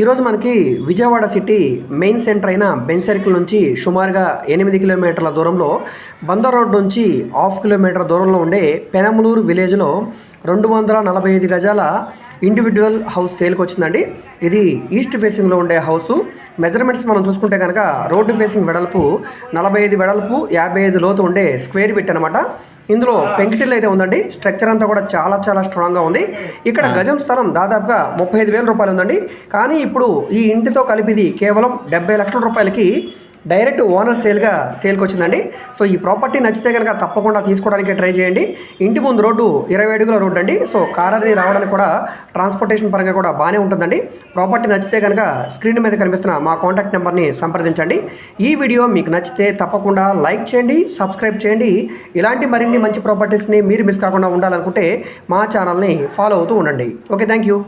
ఈరోజు మనకి Vijayawada city main centre అయిన బెన్ సర్కిల్ నుంచి సుమారుగా ఎనిమిది కిలోమీటర్ల దూరంలో బందర్ రోడ్ నుంచి హాఫ్ కిలోమీటర్ దూరంలో ఉండే పెనమలూరు విలేజ్లో రెండు వందల నలభై ఐదు గజాల ఇండివిజువల్ హౌస్ సేల్కి వచ్చిందండి. ఇది ఈస్ట్ ఫేసింగ్లో ఉండే హౌస్ మెజర్మెంట్స్ మనం చూసుకుంటే కనుక రోడ్డు ఫేసింగ్ వెడల్పు నలభై ఐదు వెడల్పు యాభై ఐదు లోతు ఉండే స్క్వేర్ బిట్ అనమాట ఇందులో పెంకిటిల్ అయితే ఉందండి. స్ట్రక్చర్ అంతా కూడా చాలా చాలా స్ట్రాంగ్గా ఉంది. ఇక్కడ గజం స్థలం దాదాపుగా ముప్పై ఐదు వేల రూపాయలు ఉందండి. కానీ ఇప్పుడు ఈ ఇంటితో కలిపిది కేవలం డెబ్బై లక్షల రూపాయలకి డైరెక్ట్ ఓనర్ సేల్గా సేల్కి వచ్చిందండి. సో ఈ ప్రాపర్టీ నచ్చితే కనుక తప్పకుండా తీసుకోవడానికి ట్రై చేయండి. ఇంటి ముందు రోడ్డు ఇరవై అడుగుల రోడ్డు అండి. సో కార్ అది రావడానికి కూడా ట్రాన్స్పోర్టేషన్ పరంగా కూడా బాగానే ఉంటుందండి. ప్రాపర్టీ నచ్చితే కనుక స్క్రీన్ మీద కనిపిస్తున్న మా కాంటాక్ట్ నెంబర్ని సంప్రదించండి. ఈ వీడియో మీకు నచ్చితే తప్పకుండా లైక్ చేయండి సబ్స్క్రైబ్ చేయండి. ఇలాంటి మరిన్ని మంచి ప్రాపర్టీస్ని మీరు మిస్ కాకుండా ఉండాలనుకుంటే మా ఛానల్ని ఫాలో అవుతూ ఉండండి. Okay thank you